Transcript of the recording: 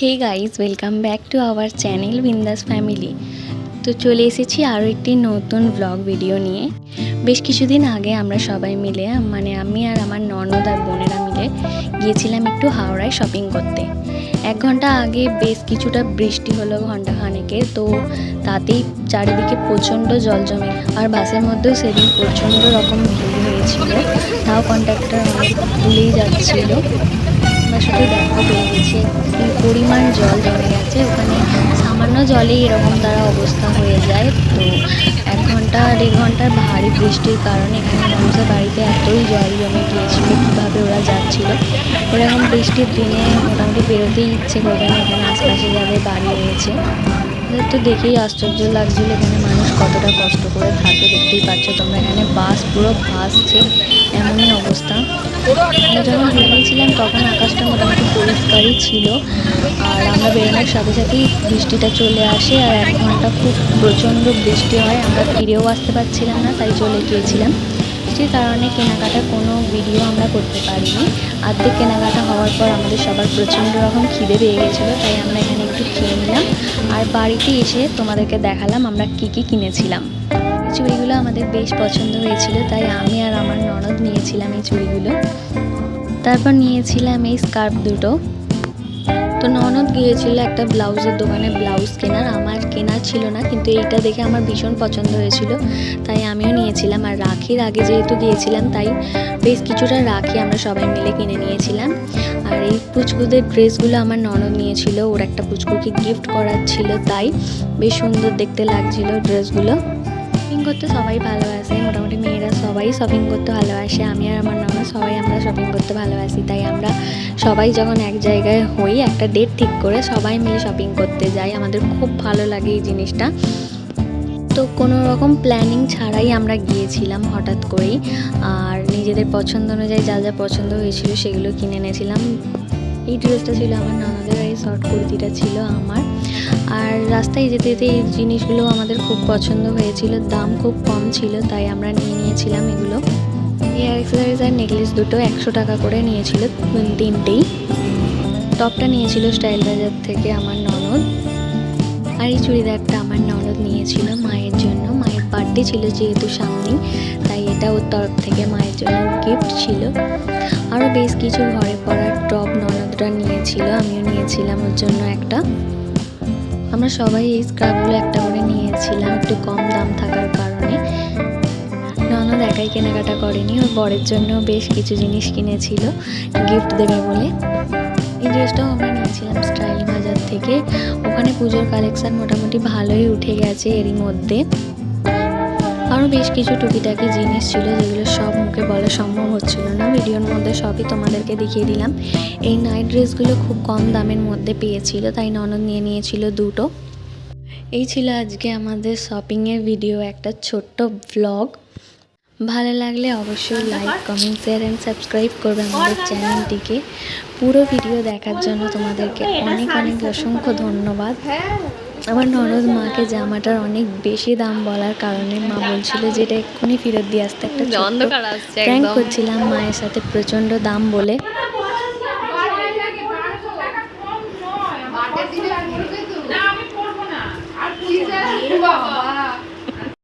Hey guys welcome back to our channel Bindass family তো চলে এসেছি আরও একটি নতুন ব্লগ ভিডিও নিয়ে। বেশ কিছুদিন আগে আমরা সবাই মিলে মানে আমি আর আমার ননদ আর বোনেরা মিলে গিয়েছিলাম একটু হাওড়ায় শপিং করতে। এক ঘণ্টা আগে বেশ কিছুটা বৃষ্টি হলো ঘণ্টা খানেকের, তো তাতেই চারিদিকে প্রচণ্ড জল জমে। আর বাসের মধ্যেও সেদিন প্রচণ্ড রকম ভিড় হয়েছিল, তাও কন্ট্রাক্টর অনেক ভুলেই যাচ্ছিল। শুধু দেখো পেয়ে গেছি। পরিমাণ জল জমে গেছে, ওখানে সামান্য জলেই এরকম তারা অবস্থা হয়ে যায়। তো এক ঘণ্টা, দেড় ঘণ্টার ভারী বৃষ্টির কারণে এখানে মানুষের বাড়িতে এতই জল জমে গিয়েছিল, কীভাবে ওরা যাচ্ছিল। এরকম বৃষ্টির দিনে মোটামুটি বেরোতেই ইচ্ছে করবে না, এখানে আশপাশে যাদের বাড়ি রয়েছে। তো দেখেই আশ্চর্য লাগছিল এখানে মানুষ কতটা কষ্ট করে থাকে, দেখতেই পাচ্ছ তোমরা এখানে বাস, পুরো ভাসছে এমনই অবস্থা। যখন বেরিয়েছিলাম তখন আকাশটা পরিষ্কারই ছিল। আর আমরা বেরোনোর সাথে সাথেই বৃষ্টিটা চলে আসে আর এক ঘণ্টা খুব প্রচণ্ড বৃষ্টি হয়। আমরা ফিরেও আসতে পারছিলাম না, তাই চলে গিয়েছিলাম। বৃষ্টির কারণে কেনাকাটার কোনো ভিডিও আমরা করতে পারিনি। আর্ধেক কেনাকাটা হওয়ার পর আমাদের সবার প্রচণ্ড রকম খিদে পেয়ে গেছিল তাই আমরা এখানে একটু খেয়ে নিলাম। আর বাড়িতে এসে তোমাদেরকে দেখালাম আমরা কী কী কিনেছিলাম। চুড়িগুলো আমাদের বেশ পছন্দ হয়েছিল, তাই আমি আর আমার ননদ নিয়েছিলাম এই চুড়িগুলো। তারপর নিয়েছিলাম এই স্কার্ফ দুটো। তো ননদ গিয়েছিল একটা ব্লাউজের দোকানে, ব্লাউজ কেনার, আমার কেনা ছিল না, কিন্তু এইটা দেখে আমার ভীষণ পছন্দ হয়েছিল, তাই আমিও নিয়েছিলাম। আর রাখির আগে যেহেতু গিয়েছিলাম, তাই বেশ কিছুটা রাখি আমরা সবাই মিলে কিনে নিয়েছিলাম। আর এই পুচকুদের ড্রেসগুলো আমার ননদ নিয়েছিল, ওর একটা পুচকুকে গিফট করার ছিল, তাই বেশ সুন্দর দেখতে লাগছিল ড্রেসগুলো। করতে সবাই ভালোবাসে। মোটামুটি মেয়েরা সবাই শপিং করতে ভালোবাসে। আমি আর আমার ননদ সবাই আমরা শপিং করতে ভালোবাসি। তাই আমরা সবাই যখন এক জায়গায় হই, একটা ডেট ঠিক করে সবাই মিলে শপিং করতে যাই। আমাদের খুব ভালো লাগে এই জিনিসটা। তো কোনো রকম প্ল্যানিং ছাড়াই আমরা গিয়েছিলাম হঠাৎ করেই। আর নিজেদের পছন্দ অনুযায়ী যা যা পছন্দ হয়েছিল সেগুলো কিনে এনেছিলাম। এই ড্রেসটা ছিল আমার ননদের, এই শর্ট কুর্তিটা ছিল আমার। আর রাস্তায় যেতে যেতে এই জিনিসগুলো আমাদের খুব পছন্দ হয়েছিল। দাম খুব কম ছিল, তাই আমরা নিয়ে নিয়েছিলাম এগুলো। অ্যাক্সেসরিজ আর নেকলেস দুটো একশো টাকা করে নিয়েছিল তিনটেই। টপটা নিয়েছিল স্টাইল বাজার থেকে আমার ননদ। আর এই চুড়িদারটা আমার ননদ নিয়েছিল মায়ের জন্য। মায়ের বার্থডে ছিল যেহেতু সামনেই, তাই এটা ওর তরফ থেকে মায়ের জন্য গিফট ছিল। আরও বেশ কিছু ঘরে পড়ার টপ ননদরা নিয়েছিল, আমিও নিয়েছিলাম ওর জন্য একটা। আমরা সবাই এই স্ক্রাবগুলো একটা করে নিয়েছিলাম একটু কম দাম থাকার কারণে। ননদ একাই কেনাকাটা করেনি, ওর বরের জন্য বেশ কিছু জিনিস কিনেছিল গিফট দেবে বলে। এই ড্রেসটাও আমরা নিয়েছিলাম স্টাইল বাজার থেকে। ওখানে পুজোর কালেকশান মোটামুটি ভালোই উঠে গেছে এরই মধ্যে। আরও বেশ কিছু টুকিটাকি জিনিস ছিল যেগুলো সব মুখে বলা সম্ভব হচ্ছিল না। ভিডিওর মধ্যে সবই তোমাদেরকে দেখিয়ে দিলাম। এই নাইট ড্রেসগুলো খুব কম দামের মধ্যে পেয়েছিল, তাই ননদ নিয়ে নিয়েছিল দুটো। এই ছিল আজকে আমাদের শপিংয়ের ভিডিও একটা ছোট্ট ব্লগ ভালো লাগলে অবশ্যই like comment share and subscribe করবে আমাদের চ্যানেলটিকে পুরো ভিডিও দেখার জন্য তোমাদেরকে অনেক অনেক অসংখ্য ধন্যবাদ। আমার ননদ মাকে জামাটার অনেক বেশি দাম বলার কারণে মা বলছিল যে এটা এক্ষুনি ফেরত দিয়ে আসতে একটা প্র্যাঙ্ক করছিলাম মায়ের সাথে প্রচণ্ড দাম বলে।